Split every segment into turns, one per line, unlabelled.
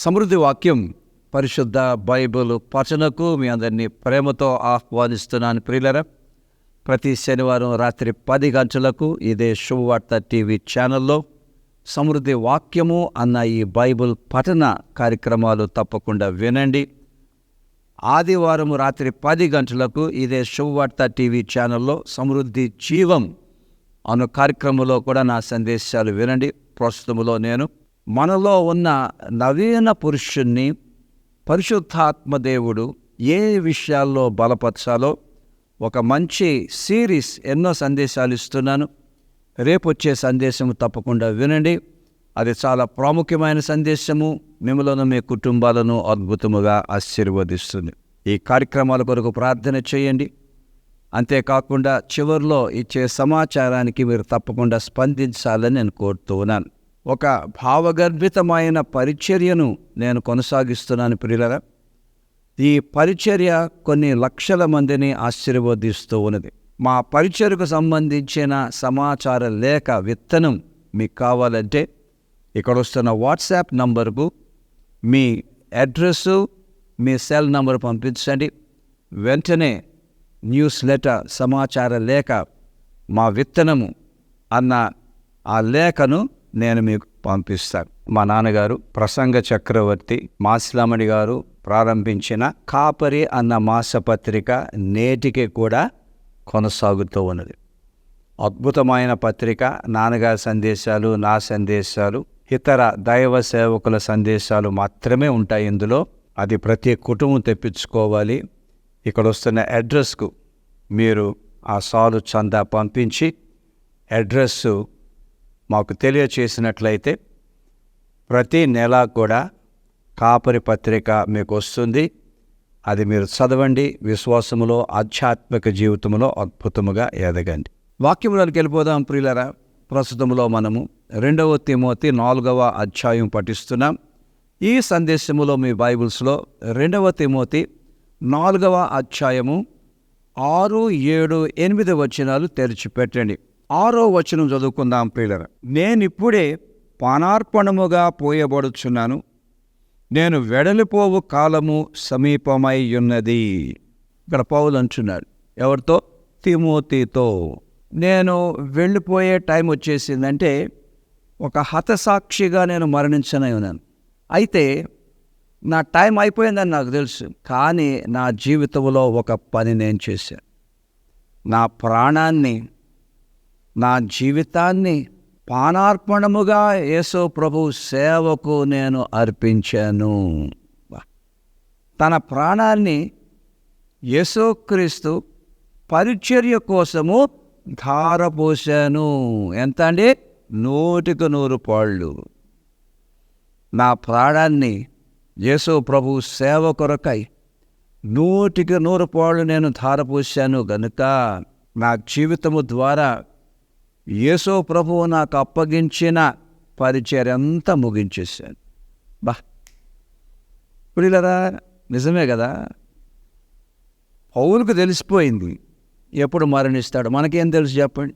సమృద్ధి వాక్యం పరిశుద్ధ బైబిల్ పచనకు మీ అందరినీ ప్రేమతో ఆహ్వానిస్తున్నాను. ప్రియులరా ప్రతి శనివారం రాత్రి పది గంటలకు ఇదే శుభవార్త టీవీ ఛానల్లో సమృద్ధి వాక్యము అన్న ఈ బైబిల్ పఠన కార్యక్రమాలు తప్పకుండా వినండి. ఆదివారం రాత్రి పది గంటలకు ఇదే శుభవార్త టీవీ ఛానల్లో సమృద్ధి జీవం అను కార్యక్రమంలో కూడా నా సందేశాలు వినండి. ప్రస్తుతంలో నేను మనలో ఉన్న నవీన పురుషుణ్ణి పరిశుద్ధాత్మ దేవుడు ఏ విషయాల్లో బలపరచాలో ఒక మంచి సిరీస్ ఎన్నో సందేశాలు ఇస్తున్నాను. రేపు వచ్చే సందేశం తప్పకుండా వినండి. అది చాలా ప్రాముఖ్యమైన సందేశము. మిమ్మలను మీ కుటుంబాలను అద్భుతముగా ఆశీర్వదిస్తుంది. ఈ కార్యక్రమాల కొరకు ప్రార్థన చేయండి. అంతేకాకుండా చివరిలో ఇచ్చే సమాచారానికి మీరు తప్పకుండా స్పందించాలని నేను కోరుతూ ఉన్నాను. ఒక భావగర్భితమైన పరిచర్యను నేను కొనసాగిస్తున్నాను ప్రియులరా. ఈ పరిచర్య కొన్ని లక్షల మందిని ఆశీర్వదిస్తూ ఉన్నది. మా పరిచర్యకు సంబంధించిన సమాచార లేఖ విత్తనం మీకు కావాలంటే ఇక్కడ వస్తున్న వాట్సాప్ నంబర్కు మీ అడ్రస్సు మీ సెల్ నంబర్ పంపించండి. వెంటనే న్యూస్ లెటర్ సమాచార లేఖ మా విత్తనము అన్న ఆ లేఖను నేను మీకు పంపిస్తాను మా నాన్నగారు ప్రసంగ చక్రవర్తి మాసిలామణి గారు ప్రారంభించిన కాపరి అన్న మాసపత్రిక నేటికి కూడా కొనసాగుతూ ఉన్నది. అద్భుతమైన పత్రిక నాన్నగారి సందేశాలు నా సందేశాలు ఇతర దైవ సేవకుల సందేశాలు మాత్రమే ఉంటాయి ఇందులో. అది ప్రతి కుటుంబం తెప్పించుకోవాలి. ఇక్కడ వస్తున్న అడ్రస్కు మీరు ఆ సాలు చందా పంపించి అడ్రస్సు మాకు తెలియచేసినట్లయితే ప్రతి నెల కూడా కాపరి పత్రిక మీకు వస్తుంది. అది మీరు చదవండి విశ్వాసములో ఆధ్యాత్మిక జీవితంలో అద్భుతముగా ఎదగండి. వాక్యంలోకి వెళ్ళిపోదాం ప్రియులరా. ప్రస్తుతంలో మనము రెండవ తిమోతి నాలుగవ అధ్యాయం పఠిస్తున్నాం. ఈ సందేశములో మీ బైబిల్స్లో రెండవ తిమోతి నాలుగవ అధ్యాయము ఆరు ఏడు ఎనిమిది వచనాలు తెరిచిపెట్టండి. ఆరో వచనం చదువుకుందాం ప్రియులరా. నేనిప్పుడే పానార్పణముగా పోయబడుచున్నాను. నేను వెడలిపోవు కాలము సమీపమై ఉన్నది. ఇక్కడ పౌలు అంటున్నాడు. ఎవరితో? తిమోతితో. నేను వెళ్ళిపోయే టైం వచ్చేసిందంటే ఒక హతసాక్షిగా నేను మరణించనై ఉన్నాను. అయితే నా టైం అయిపోయిందని నాకు తెలుసు. కానీ నా జీవితంలో ఒక పని నేను చేశాను. నా ప్రాణాన్ని నా జీవితాన్ని పానార్పణముగా యేసు ప్రభు సేవకు నేను అర్పించాను. తన ప్రాణాన్ని యేసుక్రీస్తు పరిచర్య కోసము ధారపోశాను. ఎంత అండి? నూటికి నూరు పాళ్ళు. నా ప్రాణాన్ని యేసు ప్రభు సేవ కొరకై నూటికి నూరు పాళ్ళు నేను ధారపోశాను గనుక నా జీవితము ద్వారా యేసో ప్రభువు నాకు అప్పగించిన పరిచర్యంతా ముగించేశాను బా. ఇప్పుడు ఇలా నిజమే కదా? పౌరుకు తెలిసిపోయింది ఎప్పుడు మరణిస్తాడు. మనకేం తెలుసు చెప్పండి?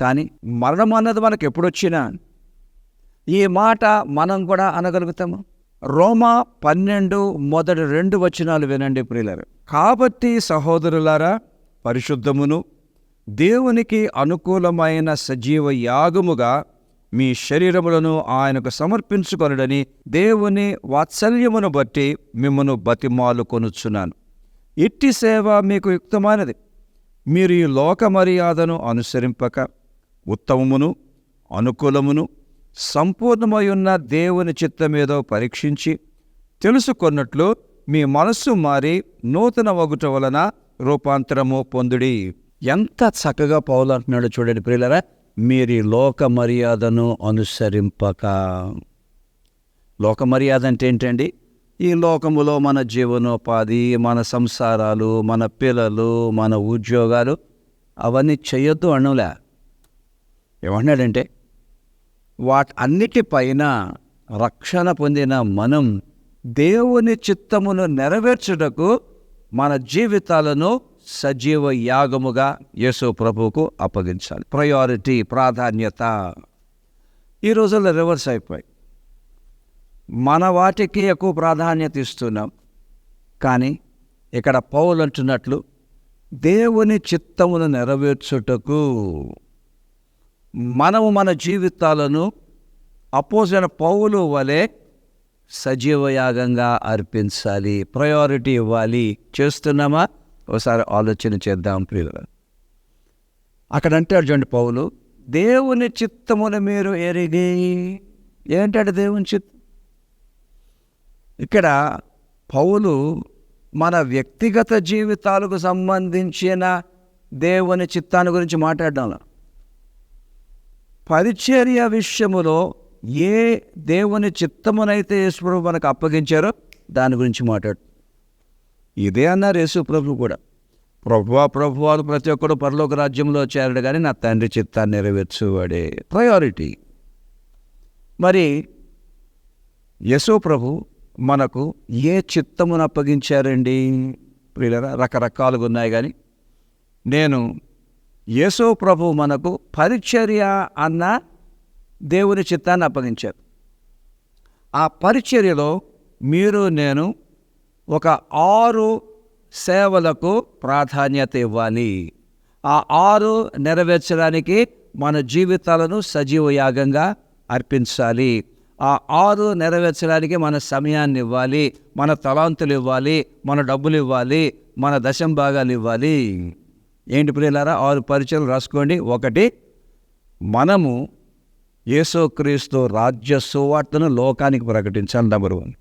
కానీ మరణం అన్నది మనకు ఎప్పుడొచ్చినా ఈ మాట మనం కూడా అనగలుగుతాము. రోమా పన్నెండు మొదటి రెండు వచనాలు వినండి ప్రియులరు. కాబట్టి సహోదరులారా పరిశుద్ధమును దేవునికి అనుకూలమైన సజీవ యాగముగా మీ శరీరములను ఆయనకు సమర్పించుకొనడని దేవుని వాత్సల్యమును బట్టి మిమ్మను బతిమాలు కొనుచున్నాను. ఇట్టి సేవ మీకు యుక్తమైనది. మీరు ఈ లోక మర్యాదను అనుసరింపక ఉత్తమమును అనుకూలమును సంపూర్ణమయున్న దేవుని చిత్తమేదో పరీక్షించి తెలుసుకొన్నట్లు మీ మనస్సు మారి నూతన వగుట వలన రూపాంతరము పొందుడి. ఎంత చక్కగా పౌలు అంటున్నాడు చూడండి ప్రియులరా. మీరు ఈ లోక మర్యాదను అనుసరింపక. లోక మర్యాద అంటే ఏంటండి? ఈ లోకములో మన జీవనోపాధి మన సంసారాలు మన పిల్లలు మన ఉద్యోగాలు అవన్నీ చేయొద్దు అనలే ఏమన్నాడంటే వాటన్నిటిపైన రక్షణ పొందిన మనం దేవుని చిత్తమును నెరవేర్చుటకు మన జీవితాలను సజీవ యాగముగా యేసు ప్రభువుకు అప్పగించాలి. ప్రయారిటీ ప్రాధాన్యత. ఈ రోజుల్లో రివర్స్ అయిపోయి మన వాటికి ఎక్కువ ప్రాధాన్యత ఇస్తున్నాం. కానీ ఇక్కడ పౌలు అంటున్నట్లు దేవుని చిత్తమును నెరవేర్చుటకు మనము మన జీవితాలను అపోజిన పౌలు వలె సజీవయాగంగా అర్పించాలి. ప్రయారిటీ ఇవ్వాలి. చేస్తున్నామా? ఒకసారి ఆలోచన చేద్దాం. ప్రియుల అక్కడ అంటాడు చూడండి పౌలు దేవుని చిత్తమును మీరు ఎరిగి ఏంటంటే దేవుని చిత్తం ఇక్కడ పౌలు మన వ్యక్తిగత జీవితాలకు సంబంధించిన దేవుని చిత్తాన్ని గురించి మాట్లాడడం పరిచర్య విషయములో ఏ దేవుని చిత్తమునైతే యేసుప్రభు మనకు అప్పగించారో దాని గురించి మాట్లాడు. ఇదే అన్నారు యేసు ప్రభు కూడా. ప్రభువా ప్రభువాలు ప్రతి ఒక్కడు పరలోక రాజ్యంలో చేరడు కానీ నా తండ్రి చిత్తాన్ని నెరవేర్చువాడే ప్రయారిటీ మరి యశో ప్రభు మనకు ఏ చిత్తమును అప్పగించారండి? వీళ్ళరా రకరకాలుగా ఉన్నాయి కానీ నేను యేసో ప్రభు మనకు పరిచర్య అన్న దేవుని చిత్తాన్ని అప్పగించారు ఆ పరిచర్యలో మీరు నేను ఒక ఆరు సేవలకు ప్రాధాన్యత ఇవ్వాలి. ఆ ఆరు నెరవేర్చడానికి మన జీవితాలను సజీవ యాగంగా అర్పించాలి. ఆ ఆరు నెరవేర్చడానికి మన సమయాన్ని ఇవ్వాలి మన తలాంతులు ఇవ్వాలి మన డబ్బులు ఇవ్వాలి మన దశం భాగాలు ఇవ్వాలి. ఏంటి ప్రియులారా? ఆరు పరిచయాలు రాసుకోండి. ఒకటి మనము యేసుక్రీస్తు రాజ్య సువార్తను లోకానికి ప్రకటించాలి. Number one.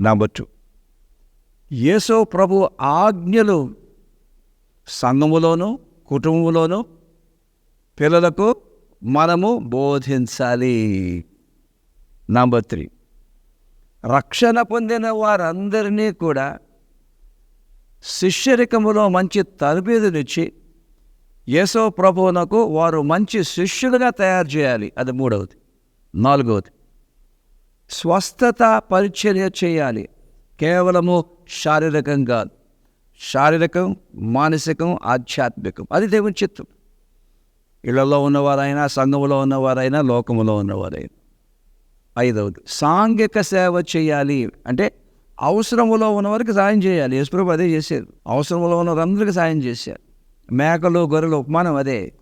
Number two. Yesu ప్రభు ఆజ్ఞలు సంఘములోను కుటుంబంలోను పిల్లలకు మనము బోధించాలి. నంబర్ త్రీ రక్షణ పొందిన వారందరినీ కూడా శిష్యరికములో మంచి తరబేదునిచ్చి యేసో ప్రభువునకు వారు మంచి శిష్యులుగా తయారు చేయాలి. అది మూడవది. నాలుగవది. స్వస్థత పరిచర్య చేయాలి. కేవలము శారీరకం కాదు శారీరకం మానసికం ఆధ్యాత్మికం. అది దేవుని చిత్తం. ఇళ్ళలో ఉన్నవారైనా సంఘములో ఉన్నవారైనా లోకములో ఉన్నవారైనా. ఐదవది సాంఘిక సేవ చేయాలి. అంటే అవసరములో ఉన్నవారికి సాయం చేయాలి. యేసుప్రభు అదే చేశారు. అవసరములో ఉన్నవారందరికీ సాయం చేశారు. మేకలు గొర్రెలు ఉపమానం అదే.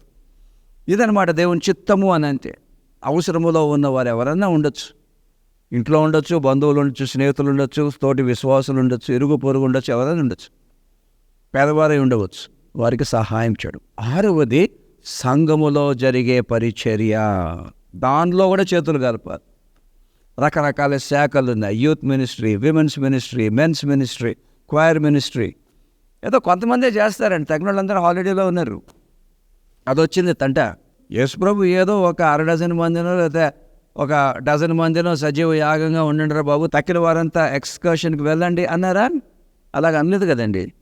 ఇదనమాట దేవుని చిత్తము అని అంటే అవసరములో ఉన్నవారు ఎవరన్నా ఉండొచ్చు. ఇంట్లో ఉండొచ్చు బంధువులు ఉండొచ్చు స్నేహితులు ఉండొచ్చు తోటి విశ్వాసులు ఉండొచ్చు ఇరుగు పొరుగు ఉండొచ్చు ఎవరైనా ఉండొచ్చు. పేదవారై ఉండవచ్చు. వారికి సహాయం చేయడం. ఆరవది సంఘములో జరిగే పరిచర్య. దానిలో కూడా చేతులు కలపాలి. రకరకాల శాఖలు ఉన్నాయి. Youth ministry women's ministry men's ministry choir ministry. ఏదో కొంతమందే చేస్తారండి. తగిన వాళ్ళందరూ హాలిడేలో ఉన్నారు. అది వచ్చింది తంట. యేసుప్రభు ఏదో ఒక అర డజన్ మందినో లేదా ఒక డజన్ మందినో సజీవ యాగంగా ఉండండిరా బాబు. తక్కిన వారంతా ఎక్స్కర్షన్కి వెళ్ళండి అన్నారా? అలాగ అనలేదు కదండి.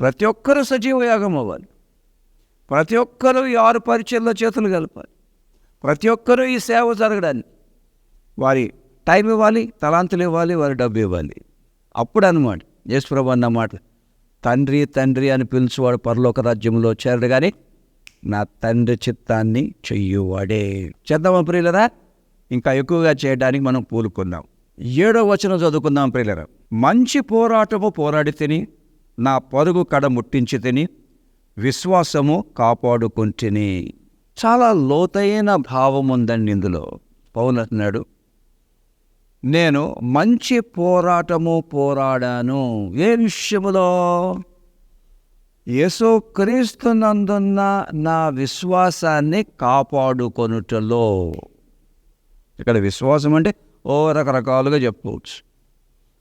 ప్రతి ఒక్కరూ సజీవ యాగం అవ్వాలి. ప్రతి ఒక్కరూ ఈ ఆరు పరిచయల్లో చేతులు కలపాలి. ప్రతి ఒక్కరూ ఈ సేవ జరగడానికి వారి టైం ఇవ్వాలి తలాంతులు ఇవ్వాలి వారి డబ్బు ఇవ్వాలి. అప్పుడు అనమాట యేసుప్రభు అన్నమాట తండ్రి తండ్రి అని పిలిచేవాడు పరలోక రాజ్యంలో చేరడు కానీ నా తండ్రి చిత్తాన్ని చెయ్యువాడే. చేద్దామా ప్రియులరా? ఇంకా ఎక్కువగా చేయడానికి మనం పూలుకుందాం. ఏడో వచనం చదువుకుందాం ప్రియులరా. మంచి పోరాటము పోరాడి తిని నా పరుగు కడ ముట్టించి తిని విశ్వాసము కాపాడుకుంటుని. చాలా లోతైన భావం ఉందండి ఇందులో. పౌలు అంటున్నాడు నేను మంచి పోరాటము పోరాడాను. ఏ విషయములో? యేసుక్రీస్తునందున్న నా విశ్వాసాన్ని కాపాడుకొనుటలో. ఇక్కడ విశ్వాసం అంటే ఓ రకరకాలుగా చెప్పుకోవచ్చు.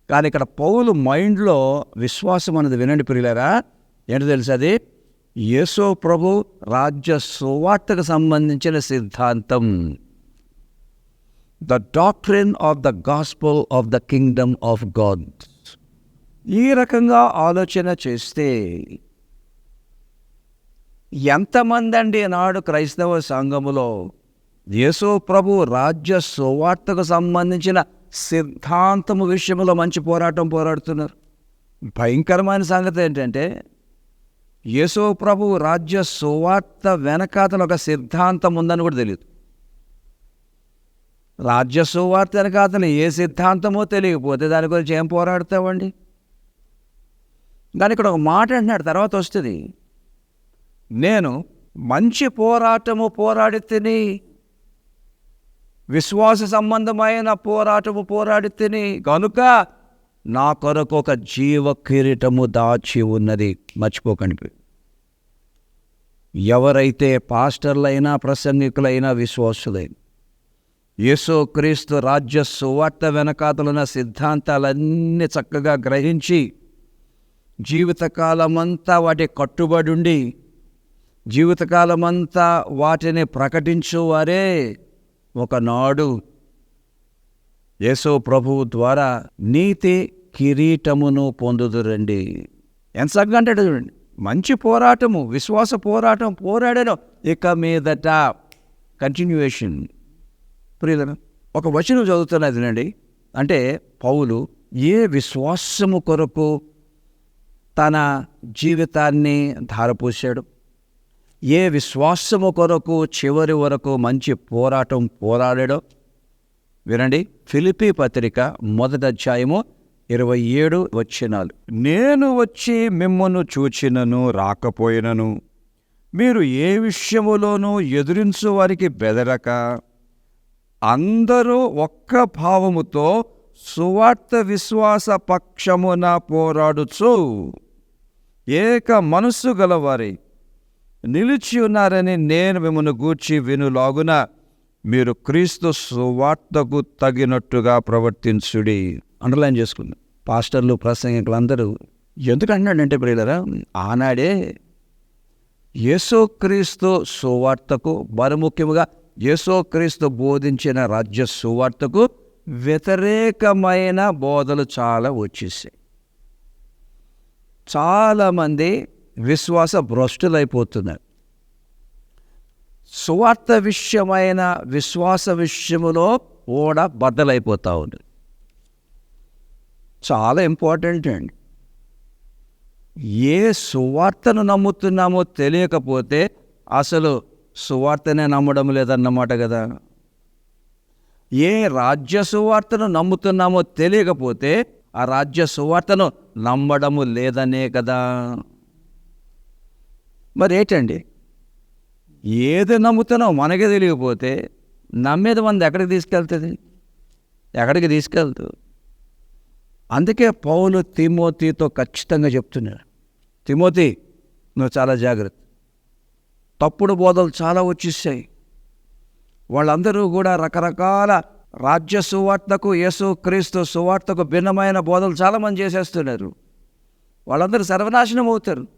కానీ ఇక్కడ పౌలు మైండ్లో విశ్వాసం అనేది వినండి ప్రియులరా. ఏంటో తెలుసు అది యేసో ప్రభు రాజ్య సువార్తకు సంబంధించిన సిద్ధాంతం. The doctrine of the gospel of the kingdom of God ఈ రకంగా ఆలోచన చేస్తే ఎంతమంది అండి నాడు క్రైస్తవ సంఘములో యేసు ప్రభు రాజ్య సువార్తకు సంబంధించిన సిద్ధాంతము విషయంలో మంచి పోరాటం పోరాడుతున్నారు. భయంకరమైన సంగతి ఏంటంటే యేసు ప్రభు రాజ్య సువార్త వెనకాతల ఒక సిద్ధాంతం ఉందని కూడా తెలియదు. రాజ్య సువార్త వెనకాతలు ఏ సిద్ధాంతమో తెలియకపోతే దాని గురించి ఏం పోరాడతామండి దాని ఇక్కడ ఒక మాట అంటున్నాడు తర్వాత వస్తుంది. నేను మంచి పోరాటము పోరాడి తిని విశ్వాస సంబంధమైన పోరాటము పోరాడి తిని కనుక నా కొరకు ఒక జీవ కిరీటము దాచి ఉన్నది. మర్చిపోకండి ఎవరైతే పాస్టర్లైనా ప్రసంగికులైనా విశ్వాసులైన యేసు క్రీస్తు రాజ్య సువార్త వెనకాతలున్న సిద్ధాంతాలన్నీ చక్కగా గ్రహించి జీవితకాలమంతా వాటి కట్టుబడి ఉండి జీవితకాలమంతా వాటిని ప్రకటించువారే ఒకనాడు యేసో ప్రభువు ద్వారా నీతి కిరీటమును పొందుదురండి. ఎంత చక్కగా అంటాడు చూడండి. మంచి పోరాటము విశ్వాస పోరాటం పోరాడాను ఇక మీదట కంటిన్యూయేషన్ ప్రియులను ఒక వచనం చదువుతున్నది అండి అంటే పౌలు ఏ విశ్వాసము కొరకు తన జీవితాన్ని ధారపోసాడు ఏ విశ్వాసము కొరకు చివరి వరకు మంచి పోరాటం పోరాడాడో? వినండి. ఫిలిపి పత్రిక మొదటి అధ్యాయము ఇరవై ఏడు వచ్చినాలు
నేను వచ్చి మిమ్మను చూచినను రాకపోయినను. మీరు ఏ విషయములోనూ ఎదురించు వారికి బెదరక. అందరూ ఒక్క భావముతో సువార్త విశ్వాస పక్షమున పోరాడుచు. ఏక మనస్సు గలవారి. నిలిచి ఉన్నారని నేను మిమ్మల్ని గూర్చి వినులాగున మీరు క్రీస్తు సువార్తకు తగినట్టుగా ప్రవర్తించుడి.
అండర్లైన్ చేసుకుంది. పాస్టర్లు ప్రసంగికులందరూ ఎందుకు అంటున్నాడంటే ప్రియులరా ఆనాడే యేసోక్రీస్తు సువార్తకు మరి ముఖ్యముగా యేసోక్రీస్తు బోధించిన రాజ్య సువార్తకు వ్యతిరేకమైన బోధలు చాలా వచ్చేసాయి. చాలామంది విశ్వాస భ్రష్టులైపోతున్నారు. సువార్త విషయమైన విశ్వాస విషయములో ఓడ బద్దలైపోతూ ఉంది. చాలా ఇంపార్టెంట్ అండి. ఏ సువార్తను నమ్ముతున్నామో తెలియకపోతే అసలు సువార్తనే నమ్మడం లేదన్నమాట కదా. ఏ రాజ్య సువార్తను నమ్ముతున్నామో తెలియకపోతే ఆ రాజ్య సువార్తను నమ్మడము లేదనే కదా. మరి ఏంటండి ఏది నమ్ముతున్నావు మనకే తెలియకపోతే నమ్మేది మంది ఎక్కడికి తీసుకెళ్తుంది? ఎక్కడికి తీసుకెళ్తూ? అందుకే పౌలు తిమోతితో ఖచ్చితంగా చెప్తున్నాడు తిమోతి నువ్వు చాలా జాగ్రత్త. తప్పుడు బోధలు చాలా వచ్చేసాయి. వాళ్ళందరూ కూడా రకరకాల రాజ్య సువార్తకు యేసు క్రీస్తు సువార్తకు భిన్నమైన బోధలు చాలామంది చేసేస్తున్నారు. వాళ్ళందరూ సర్వనాశనం అవుతారు.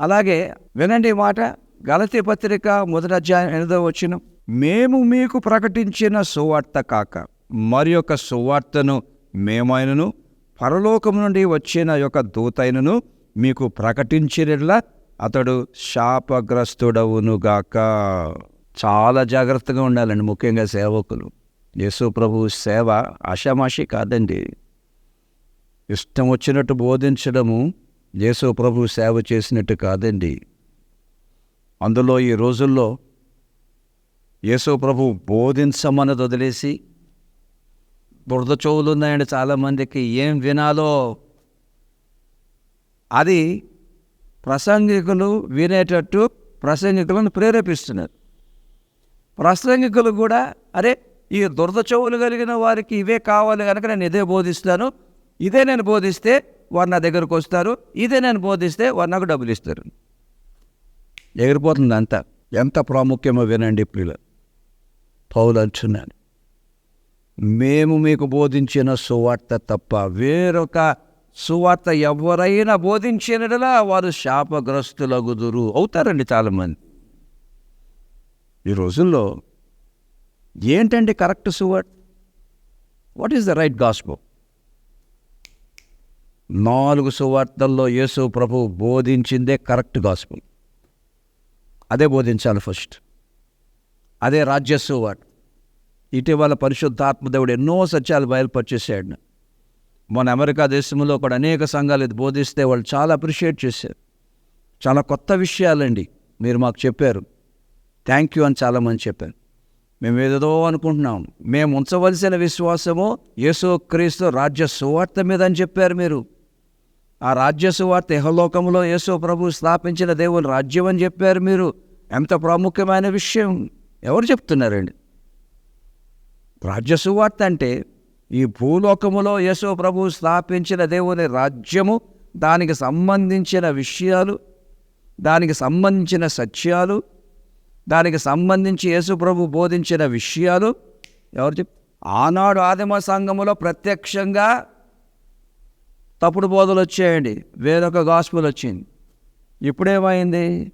అలాగే వినండి మాట గలతి పత్రిక మొదటి అధ్యాయం ఎనిమిదో వచ్చిన
మేము మీకు ప్రకటించిన సువార్త కాక మరి యొక్క సువార్తను మేమైనను పరలోకము నుండి వచ్చిన యొక్క దూతైనను మీకు ప్రకటించినట్లా అతడు శాపగ్రస్తుడవునుగాక
చాలా జాగ్రత్తగా ఉండాలండి ముఖ్యంగా సేవకులు. యేసు ప్రభు సేవ ఆషామాషి కాదండి. ఇష్టం వచ్చినట్టు బోధించడము యేసు ప్రభు సేవ చేసినట్టు కాదండి. అందులో ఈ రోజుల్లో యేసు ప్రభు బోధించమన్నది వదిలేసి బురద చెవులు ఉన్నాయండి చాలామందికి ఏం వినాలో అది ప్రసంగికులు వినేటట్టు ప్రసంగికులను ప్రేరేపిస్తున్నారు. ప్రసంగికులు కూడా అరే ఈ దురద చెవులు కలిగిన వారికి ఇవే కావాలి కనుక నేను ఇదే బోధిస్తాను ఇదే నేను బోధిస్తే వారు నా దగ్గరకు వస్తారు. ఇదే నేను బోధిస్తే వారు నాకు డబ్బులు ఇస్తారు. ఎగిరిపోతుంది అంతా. ఎంత ప్రాముఖ్యమో వినండి ప్రియుల. పౌలు అంటున్నాను మేము మీకు బోధించిన సువార్త తప్ప వేరొక సువార్త ఎవరైనా బోధించినలా వారు శాపగ్రస్తులగుదురు. అవుతారండి చాలామంది. ఈ రోజుల్లో ఏంటండి కరెక్ట్ సువార్త? What is the right gospel నాలుగు సువార్తల్లో యేసు ప్రభు బోధించిందే కరెక్ట్ గాస్పుల్. అదే బోధించాలి ఫస్ట్. అదే రాజ్య సువార్త. ఇటీవల పరిశుద్ధాత్మదేవుడు ఎన్నో సత్యాలు బయలుపరిచేసాడు మన అమెరికా దేశంలో కూడా అనేక సంఘాలు ఇది బోధిస్తే వాళ్ళు చాలా అప్రిషియేట్ చేశారు. చాలా కొత్త విషయాలండి మీరు మాకు చెప్పారు. థ్యాంక్ యూ అని చాలామంది చెప్పారు. మేము ఏదేదో అనుకుంటున్నాం. మేము ఉంచవలసిన విశ్వాసము యేసు క్రీస్తు రాజ్య సువార్త మీద అని చెప్పారు మీరు. ఆ రాజ్య సువార్త ఇహలోకంలో యేసు ప్రభు స్థాపించిన దేవుని రాజ్యం అని చెప్పారు మీరు. ఎంత ప్రాముఖ్యమైన విషయం. ఎవరు చెప్తున్నారండి? రాజ్య సువార్త అంటే ఈ భూలోకములో యేసు ప్రభు స్థాపించిన దేవుని రాజ్యము దానికి సంబంధించిన విషయాలు దానికి సంబంధించిన సత్యాలు దానికి సంబంధించి యేసు ప్రభు బోధించిన విషయాలు. ఎవరు చెప్ ఆనాడు ఆదిమ సంఘములో ప్రత్యక్షంగా తప్పుడు బోధలు వచ్చాయండి. వేరొక గాస్పుల్ వచ్చింది. ఇప్పుడేమైంది?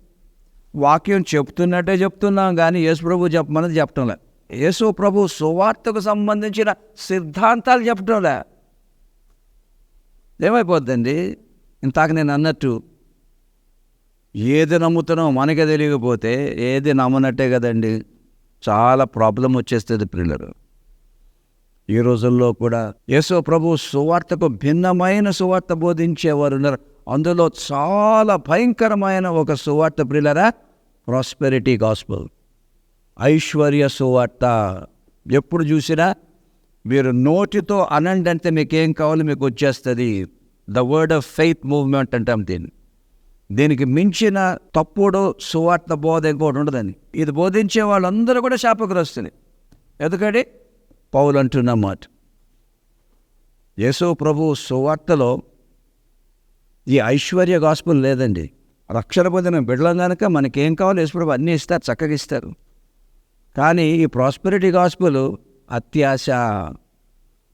వాక్యం చెప్తున్నట్టే చెప్తున్నాం కానీ యేసు ప్రభు చెప్పమన్నది చెప్పటంలే యేసు ప్రభు సువార్తకు సంబంధించిన సిద్ధాంతాలు చెప్పటంలే ఏమైపోద్దండి? ఇంతాక నేను అన్నట్టు ఏది నమ్ముతున్నామో మనకే తెలియకపోతే ఏది నమ్మనట్టే కదండి? చాలా ప్రాబ్లం వచ్చేస్తుంది పిల్లలు ఈ రోజుల్లో కూడా యేసో ప్రభు సువార్తకు భిన్నమైన సువార్త బోధించేవారు ఉన్నారు. అందులో చాలా భయంకరమైన ఒక సువార్త ప్రియులరా ప్రాస్పెరిటీ గాస్పల్ ఐశ్వర్య సువార్త. ఎప్పుడు చూసినా మీరు నోటితో అనండి అంటే మీకు ఏం కావాలో మీకు వచ్చేస్తుంది. The word of faith movement అంటాం దీన్ని. దీనికి మించిన తప్పుడు సువార్త బోధ ఇంకోటి ఉండదని ఇది బోధించే వాళ్ళందరూ కూడా శాపగ్రస్తుని ఎందుకంటే పౌలు అంటున్న మాట. యేసు ప్రభు సువార్తలో ఈ ఐశ్వర్య గాస్పుల్ లేదండి. రక్షణ పొందిన బిడ్డలం కనుక మనకేం కావాలో యేసు ప్రభు అన్నీ ఇస్తారు చక్కగా ఇస్తారు. కానీ ఈ ప్రాస్పెరిటీ గాస్పుల్ అత్యాశ.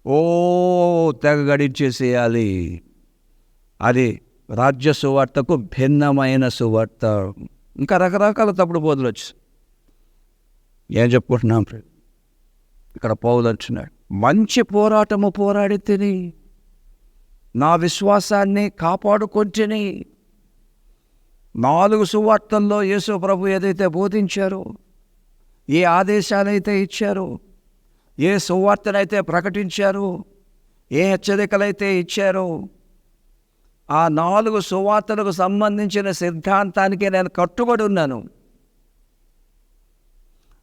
ఓ తెగ గడిచేసేయాలి. అది రాజ్య సువార్తకు భిన్నమైన సువార్త. ఇంకా రకరకాల తప్పుడు బోధలు వచ్చి ఏం చెప్పుకుంటున్నాం ఫ్రెండ్? ఇక్కడ పౌలు మంచి పోరాటము పోరాడి తిని నా విశ్వాసాన్ని కాపాడుకొంటిని నాలుగు సువార్తల్లో యేసు ప్రభు ఏదైతే బోధించారో ఏ ఆదేశాలైతే ఇచ్చారో ఏ సువార్తనైతే ప్రకటించారో ఏ హెచ్చరికలైతే ఇచ్చారో ఆ నాలుగు సువార్తలకు సంబంధించిన సిద్ధాంతానికి నేను కట్టుబడి ఉన్నాను.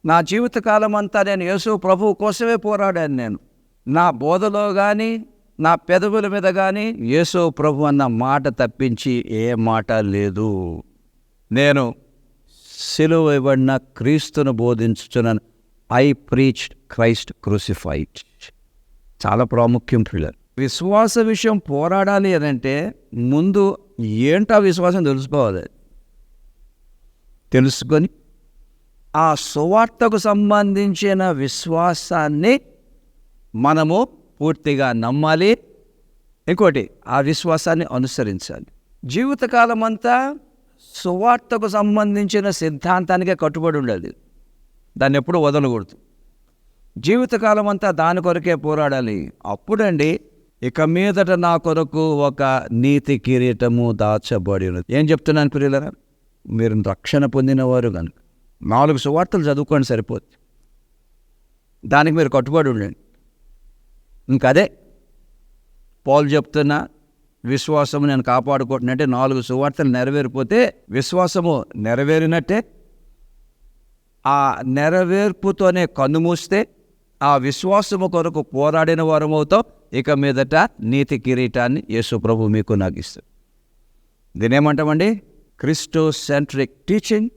నా జీవితకాలం అంతా నేను యేసు ప్రభువు కోసమే పోరాడాను నేను. నా బోధలో కానీ నా పెదవుల మీద కానీ యేసు ప్రభు అన్న మాట తప్పించి ఏ మాట లేదు. నేను సిలువ ఇవ్వడిన క్రీస్తును బోధించుచున్నాను. I preach Christ crucified. చాలా ప్రాముఖ్యం పిల్లలు. విశ్వాస విషయం పోరాడాలి అని అంటే ముందు ఏంటో విశ్వాసం తెలుసుకోవాలి? తెలుసుకొని ఆ సువార్తకు సంబంధించిన విశ్వాసాన్ని మనము పూర్తిగా నమ్మాలి. ఇంకోటి ఆ విశ్వాసాన్ని అనుసరించాలి. జీవితకాలం అంతా సువార్తకు సంబంధించిన సిద్ధాంతానికే కట్టుబడి ఉండాలి. దాన్ని ఎప్పుడు వదలకూడదు. జీవితకాలం అంతా దాని కొరకే పోరాడాలి. అప్పుడండి ఇక మీదట నా కొరకు ఒక నీతి కిరీటము దాచబడి ఉన్నది ఏం చెప్తున్నాను ప్రియులరా? మీరు రక్షణ పొందినవారు కనుక నాలుగు సువార్తలు చదువుకోండి సరిపోద్ది. దానికి మీరు కట్టుబడి ఉండండి. ఇంకదే పాలు చెప్తున్నా విశ్వాసము నేను కాపాడుకుంటున్నట్టే నాలుగు సువార్తలు నెరవేరిపోతే విశ్వాసము నెరవేరినట్టే ఆ నెరవేర్పుతోనే కన్నుమూస్తే ఆ విశ్వాసము కొరకు పోరాడిన వారమవుతాం ఇక మీదట నీతి కిరీటాన్ని యేసు ప్రభు మీకు నాకు ఇస్తారు దీనేమంటామండి christocentric teaching.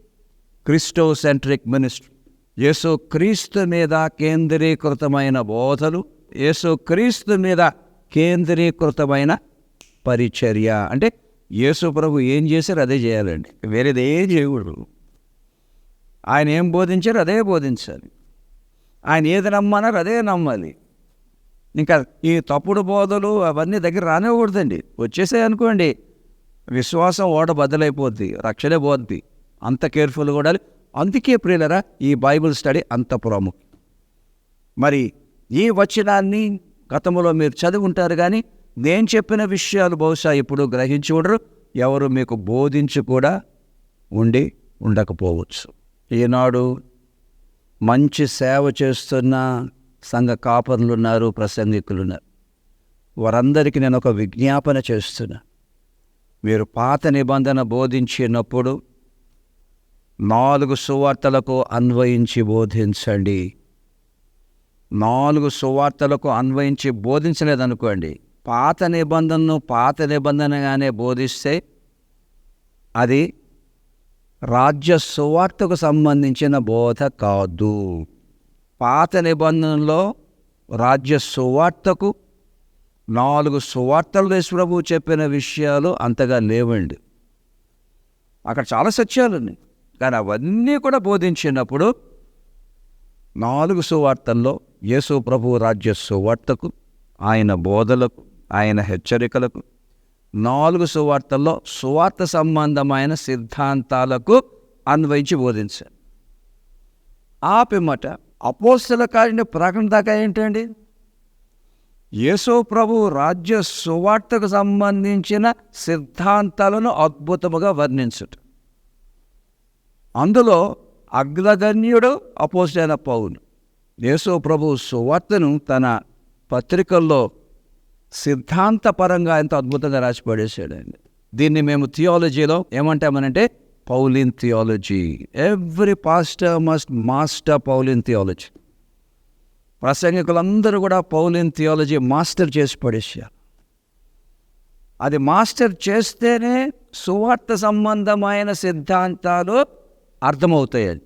Christocentric ministry. Yesu Kristu మీద కేంద్రీకృతమైన బోధలు యేసు క్రీస్తు మీద కేంద్రీకృతమైన పరిచర్య. అంటే యేసు ప్రభు ఏం చేశారు అదే చేయాలండి. వేరేది ఏం చేయకూడదు. ఆయన ఏం బోధించారు అదే బోధించాలి. ఆయన ఏది నమ్మన్నారు అదే నమ్మాలి. ఇంకా ఈ తప్పుడు బోధలు అవన్నీ దగ్గర రానివ్వకూడదండి. వచ్చేసాయి అనుకోండి. విశ్వాసం ఓట బద్దలైపోద్ది రక్షణే పోద్ది. అంత కేర్ఫుల్గా ఉండాలి. అందుకే ప్రియులరా ఈ బైబిల్ స్టడీ అంత ప్రాముఖ్యం. మరి ఈ వచనాన్ని గతంలో మీరు చదివి ఉంటారు కానీ నేను చెప్పిన విషయాలు బహుశా ఇప్పుడు గ్రహించి ఉండరు. ఎవరు మీకు బోధించి కూడా ఉండి ఉండకపోవచ్చు. ఈనాడు మంచి సేవ చేస్తున్న సంఘ కాపర్లు ఉన్నారు ప్రసంగికులు ఉన్నారు. వారందరికీ నేను ఒక విజ్ఞాపన చేస్తున్నా. మీరు పాత నిబంధన బోధించినప్పుడు నాలుగు సువార్తలకు అన్వయించి బోధించండి. నాలుగు సువార్తలకు అన్వయించి బోధించలేదనుకోండి. పాత నిబంధనను పాత నిబంధనగానే బోధిస్తే అది రాజ్య సువార్తకు సంబంధించిన బోధ కాదు. పాత నిబంధనలో రాజ్య సువార్తకు నాలుగు సువార్తలు యేసుప్రభు చెప్పిన విషయాలు అంతగా లేవండి. అక్కడ చాలా సత్యాలు ఉన్నాయి కానీ అవన్నీ కూడా బోధించినప్పుడు నాలుగు సువార్తల్లో యేసు ప్రభు రాజ్య సువార్తకు ఆయన బోధలకు ఆయన హెచ్చరికలకు నాలుగు సువార్తల్లో సువార్త సంబంధమైన సిద్ధాంతాలకు అన్వయించి బోధించారు. ఆ పిమ్మట అపోస్తల కార్యం ప్రకటన దాకా ఏంటండి? యేసు ప్రభు రాజ్య సువార్తకు సంబంధించిన సిద్ధాంతాలను అద్భుతముగా వర్ణించటం. అందులో అగ్రధన్యుడు అపోసైన పౌలు. యేసు ప్రభు సువార్తను తన పత్రికల్లో సిద్ధాంతపరంగా ఎంతో అద్భుతంగా రాసిపడేసాడండి దీన్ని మేము థియాలజీలో ఏమంటామనంటే Pauline theology. Every pastor must master Pauline theology. ప్రసంగికులందరూ కూడా పౌలిన్ థియాలజీ మాస్టర్ చేసి పడేసారు అది మాస్టర్ చేస్తేనే సువార్త సంబంధమైన సిద్ధాంతాలు అర్థమవుతాయి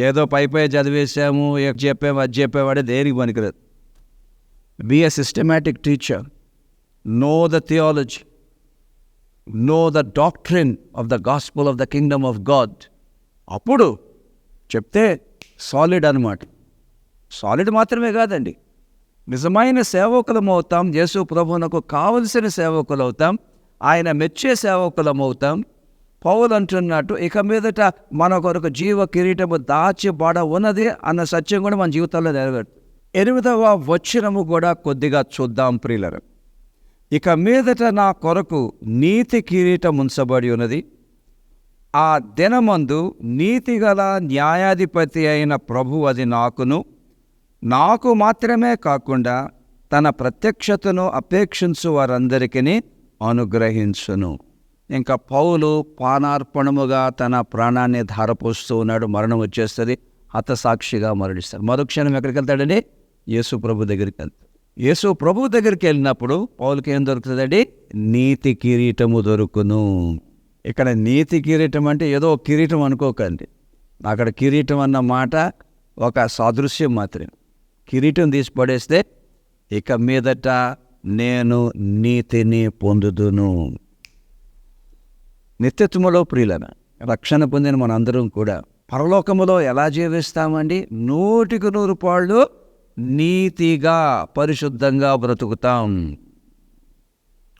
ఏదో పై పై చదివేశాము ఏం చెప్పాము అది చెప్పేవాడే దేనికి పనికిరాదు. Be a systematic teacher know the theology know the doctrine of the gospel of the kingdom of God అప్పుడు చెప్తే సాలిడ్ అనమాట సాలిడ్ మాత్రమే కాదండి. నిజమైన సేవకులం అవుతాం. యేసు ప్రభునకు కావలసిన సేవకులు అవుతాం ఆయన మెచ్చే సేవకులం అవుతాం. పౌలు అంటున్నట్టు ఇక మీదట మన కొరకు జీవ కిరీటము దాచిబడ ఉన్నది అన్న సత్యం కూడా మన జీవితంలో నెరవేరు ఎనిమిదవ వచనము కూడా కొద్దిగా చూద్దాం ప్రియులరు. ఇక మీదట నా కొరకు నీతి కిరీటం ఉంచబడి ఉన్నది. ఆ దినమందు నీతిగల న్యాయాధిపతి అయిన ప్రభు అది నాకును. నాకు మాత్రమే కాకుండా తన ప్రత్యక్షతను అపేక్షించు వారందరికీ అనుగ్రహించును. ఇంకా పౌలు పానార్పణముగా తన ప్రాణాన్ని ధారపోస్తూ ఉన్నాడు. మరణం వచ్చేస్తుంది. హతసాక్షిగా మరణిస్తాడు మరుక్షణం ఎక్కడికి వెళ్తాడండి? యేసు ప్రభు దగ్గరికి వెళ్తాడు. యేసు ప్రభు దగ్గరికి వెళ్ళినప్పుడు పౌలకి ఏం దొరుకుతుందండి? నీతి కిరీటము దొరుకును. ఇక్కడ నీతి కిరీటం అంటే ఏదో కిరీటం అనుకోకండి. అక్కడ కిరీటం అన్న మాట ఒక సాదృశ్యం మాత్రమే. కిరీటం తీసి పడేస్తే ఇక మీదట నేను నీతిని పొందుదును. నిత్యత్వములో ప్రియులన రక్షణ పొందిన మనందరం కూడా. పరలోకములో ఎలా జీవిస్తామండి? నూటికి నూరు పాళ్ళు నీతిగా పరిశుద్ధంగా బ్రతుకుతాం.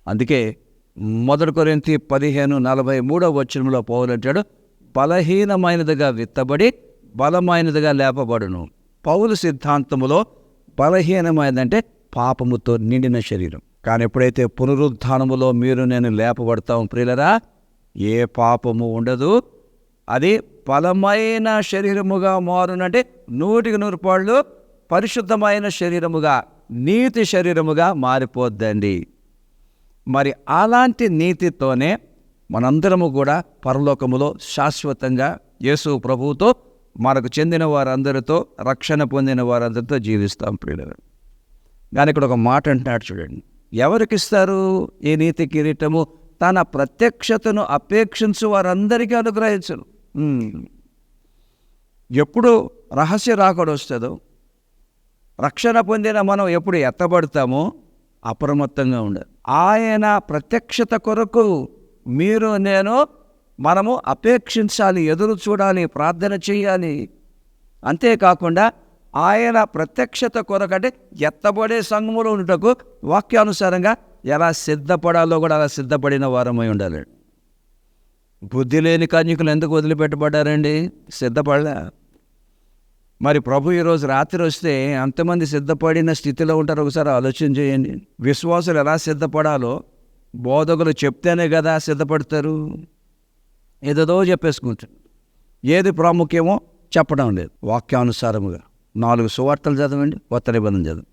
అందుకే మొదటి కొరింతి పదిహేను నలభై మూడవ వచనంలో పౌలంటాడు బలహీనమైనదిగా విత్తబడి బలమైనదిగా లేపబడును. పౌలు సిద్ధాంతములో బలహీనమైనదంటే పాపముతో నిండిన శరీరం. కానీ ఎప్పుడైతే పునరుద్ధానములో మీరు నేను లేపబడతాం ప్రియులరా ఏ పాపము ఉండదు. అది బలమైన శరీరముగా మారునంటే నూటికి నూరు పాళ్ళు పరిశుద్ధమైన శరీరముగా నీతి శరీరముగా మారిపోద్దండి. మరి అలాంటి నీతితోనే మనందరము కూడా పరలోకములో శాశ్వతంగా యేసు ప్రభువుతో మనకు చెందిన వారందరితో రక్షణ పొందిన వారందరితో జీవిస్తాం ప్రియుడు కానీ ఇక్కడ ఒక మాట అంటున్నాడు చూడండి. ఎవరికిస్తారు ఈ నీతి కిరీటము? తన ప్రత్యక్షతను అపేక్షించు వారందరికీ అనుగ్రహించను ఎప్పుడు రహస్య రాకడ వస్తుందో రక్షణ పొందిన మనం ఎప్పుడు ఎత్తబడతామో అప్రమత్తంగా ఉండదు ఆయన ప్రత్యక్షత కొరకు మీరు నేను మనము అపేక్షించాలి ఎదురు చూడాలి ప్రార్థన చేయాలి. అంతేకాకుండా ఆయన ప్రత్యక్షత కొరకంటే ఎత్తబడే సంఘములో ఉండటకు వాక్యానుసారంగా ఎలా సిద్ధపడాలో కూడా అలా సిద్ధపడిన వారమై ఉండాలి. బుద్ధి లేని కన్యకులు ఎందుకు వదిలిపెట్టబడ్డారండి? సిద్ధపడలే. మరి ప్రభు ఈరోజు రాత్రి వస్తే అంతమంది సిద్ధపడిన స్థితిలో ఉంటారు. ఒకసారి ఆలోచన చేయండి. విశ్వాసులు ఎలా సిద్ధపడాలో బోధకులు చెప్తేనే కదా సిద్ధపడతారు. ఏదేదో చెప్పేసుకుంటారు. ఏది ప్రాముఖ్యమో చెప్పడం లేదు. వాక్యానుసారముగా నాలుగు సువార్తలు చదవండి కొత్త నిబంధన చదవండి.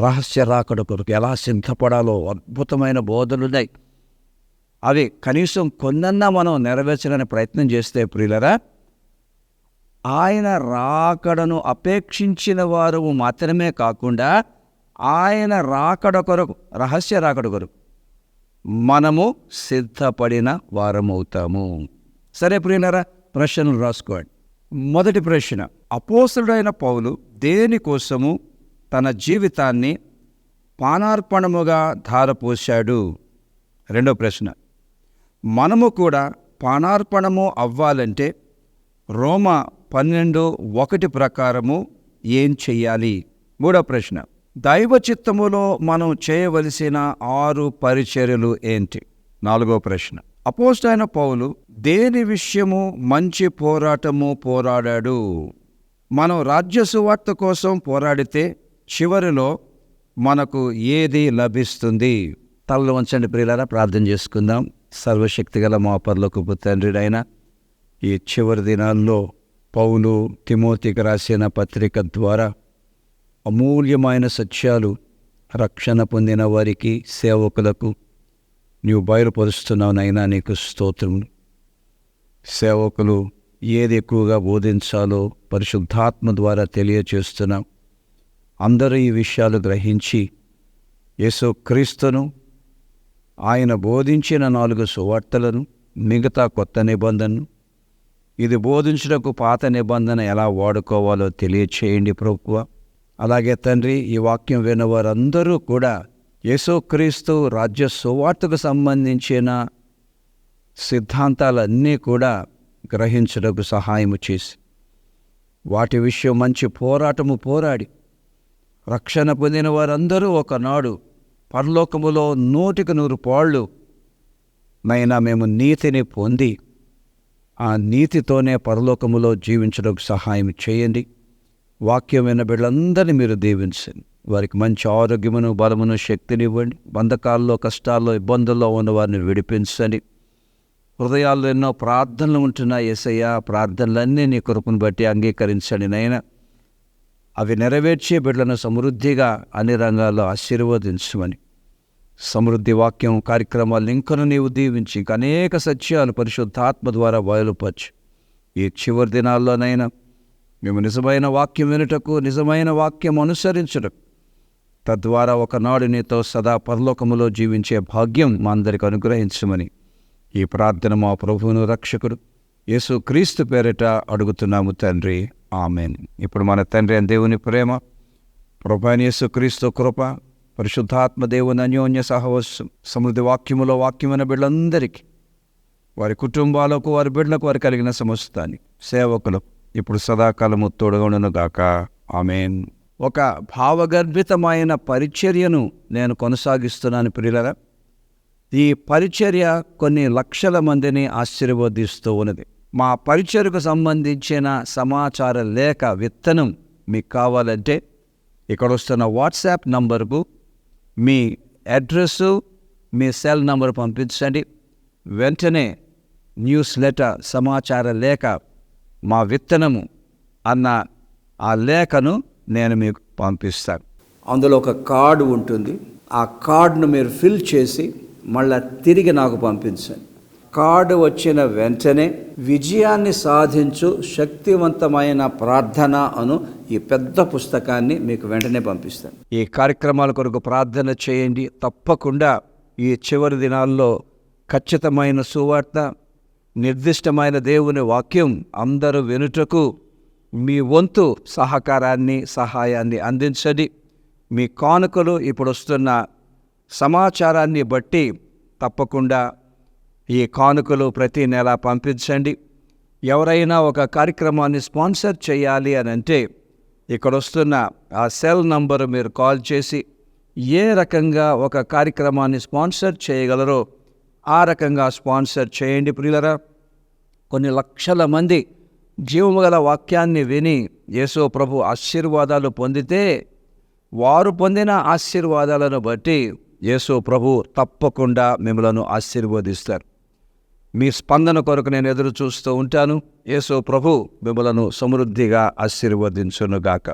రహస్య రాకడ కొరకు ఎలా సిద్ధపడాలో అద్భుతమైన బోధలున్నాయి. అవి కనీసం కొన్నన్నా మనం నెరవేర్చడానికి ప్రయత్నం చేస్తే ప్రియులరా ఆయన రాకడను అపేక్షించిన వారు మాత్రమే కాకుండా ఆయన రాకడ కొరకు రహస్య రాకడ కొరకు మనము సిద్ధపడిన వారమవుతాము. సరే ప్రియులరా ప్రశ్నలు రాసుకోండి. మొదటి ప్రశ్న అపోసుడైన పౌలు దేనికోసము తన జీవితాన్ని పానార్పణముగా ధారపోశాడు. రెండో ప్రశ్న. మనము కూడా పానార్పణము అవ్వాలంటే రోమ పన్నెండు ఒకటి ప్రకారము ఏం చెయ్యాలి? మూడో ప్రశ్న. దైవ చిత్తములో మనం చేయవలసిన ఆరు పరిచర్యలు ఏంటి? నాలుగో ప్రశ్న. అపోస్టైన పౌలు దేని విషయము మంచి పోరాటము పోరాడాడు? మనం రాజ్య సువార్త కోసం పోరాడితే చివరిలో మనకు ఏది లభిస్తుంది? తలలో వంచండి ప్రియులారా ప్రార్థన చేసుకుందాం. సర్వశక్తిగల మా పర్లోకపు తండ్రిడైన ఈ చివరి దినాల్లో పౌలు తిమోతికి రాసిన పత్రిక ద్వారా అమూల్యమైన సత్యాలు రక్షణ పొందిన వారికి సేవకులకు నీవు బయలుపరుస్తున్నావు నైనా నీకు స్తోత్రం. సేవకులు ఏది ఎక్కువగా బోధించాలో పరిశుద్ధాత్మ ద్వారా తెలియచేస్తున్నాం. అందరూ ఈ విషయాలు గ్రహించి యేసుక్రీస్తును ఆయన బోధించిన నాలుగు సువార్తలను మిగతా కొత్త నిబంధనను ఇది బోధించుటకు పాత నిబంధన ఎలా వాడుకోవాలో తెలియచేయండి ప్రభువ. అలాగే తండ్రి ఈ వాక్యం వినవారందరూ కూడా యేసుక్రీస్తు రాజ్య సువార్తకు సంబంధించిన సిద్ధాంతాలన్నీ కూడా గ్రహించుటకు సహాయము చేసి వాటి విషయం మంచి పోరాటము పోరాడి రక్షణ పొందిన వారందరూ ఒకనాడు పరలోకములో నూటికి నూరు పాళ్ళు నైనా మేము నీతిని పొంది ఆ నీతితోనే పరలోకములో జీవించడానికి సహాయం చేయండి. వాక్యం విన్న బిడ్డలందరినీ మీరు దీవించండి. వారికి మంచి ఆరోగ్యమును బలమును శక్తిని ఇవ్వండి. బంధకాల్లో కష్టాల్లో ఇబ్బందుల్లో ఉన్న వారిని విడిపించండి. హృదయాల్లో ఎన్నో ప్రార్థనలు ఉంటున్నాయి. ఎసయ్య ప్రార్థనలన్నీ నీ కొరకును బట్టి అంగీకరించండి నైనా. అవి నెరవేర్చే బిడ్డలను సమృద్ధిగా అన్ని రంగాల్లో ఆశీర్వదించమని. సమృద్ధి వాక్యం కార్యక్రమాలు ఇంకను నీవు దీవించి ఇంకా అనేక సత్యాలు పరిశుద్ధాత్మ ద్వారా బయలుపరచు. ఈ చివరి దినాల్లోనైనా మేము నిజమైన వాక్యం వినుటకు నిజమైన వాక్యం అనుసరించుటకు తద్వారా ఒకనాడు నీతో సదా పరలోకములో జీవించే భాగ్యం మా అందరికి అనుగ్రహించమని ఈ ప్రార్థన మా ప్రభువును రక్షకుడు యేసు క్రీస్తు పేరిట అడుగుతున్నాము తండ్రి. ఆమెన్. ఇప్పుడు మన తండ్రి అని దేవుని ప్రేమ ప్రభానేసు క్రీస్తు కృప పరిశుద్ధాత్మ దేవుని అన్యోన్య సహవస్సు సమృద్ధి వాక్యములో వాక్యమైన బిడ్డలందరికీ వారి కుటుంబాలకు వారి బిడ్డలకు వారు కలిగిన సమస్తాన్ని సేవకులు ఇప్పుడు సదాకాలము తోడగొనను గాక. ఆమెన్. ఒక భావగర్భితమైన పరిచర్యను నేను కొనసాగిస్తున్నాను ప్రియులరా. ఈ పరిచర్య కొన్ని లక్షల మందిని ఆశీర్వదిస్తూ ఉన్నది. మా పరిచయకు సంబంధించిన సమాచార లేఖ విత్తనం మీకు కావాలంటే ఇక్కడ వస్తున్న వాట్సాప్ నంబర్కు మీ అడ్రస్సు మీ సెల్ నంబర్ పంపించండి. వెంటనే న్యూస్ లెటర్ సమాచార లేఖ మా విత్తనము అన్న ఆ లేఖను నేను మీకు పంపిస్తాను. అందులో ఒక కార్డు ఉంటుంది. ఆ కార్డును మీరు ఫిల్ చేసి మళ్ళా తిరిగి నాకు పంపించండి. కార్డు వచ్చిన వెంటనే విజయాన్ని సాధించు శక్తివంతమైన ప్రార్థన అను ఈ పెద్ద పుస్తకాన్ని మీకు వెంటనే పంపిస్తాను. ఈ కార్యక్రమాల కొరకు ప్రార్థన చేయండి. తప్పకుండా ఈ చివరి దినాల్లో ఖచ్చితమైన సువార్త నిర్దిష్టమైన దేవుని వాక్యం అందరూ వినుటకు మీ వంతు సహకారాన్ని సహాయాన్ని అందించండి. మీ కానుకలు ఇప్పుడు వస్తున్న సమాచారాన్ని బట్టి తప్పకుండా ఈ కానుకలు ప్రతి నెల పంపించండి. ఎవరైనా ఒక కార్యక్రమాన్ని స్పాన్సర్ చేయాలి అని అంటే ఇక్కడ వస్తున్న ఆ సెల్ నంబరు మీరు కాల్ చేసి ఏ రకంగా ఒక కార్యక్రమాన్ని స్పాన్సర్ చేయగలరో ఆ రకంగా స్పాన్సర్ చేయండి ప్రియులరా. కొన్ని లక్షల మంది జీవము గల వాక్యాన్ని విని యేసో ప్రభు ఆశీర్వాదాలు పొందితే వారు పొందిన ఆశీర్వాదాలను బట్టి యేసో ప్రభు తప్పకుండా మిమ్మలను ఆశీర్వదిస్తారు. మీ స్పందన కొరకు నేను ఎదురు చూస్తూ ఉంటాను. యేసో ప్రభు మిమ్మలను సమృద్ధిగా ఆశీర్వదించునుగాక.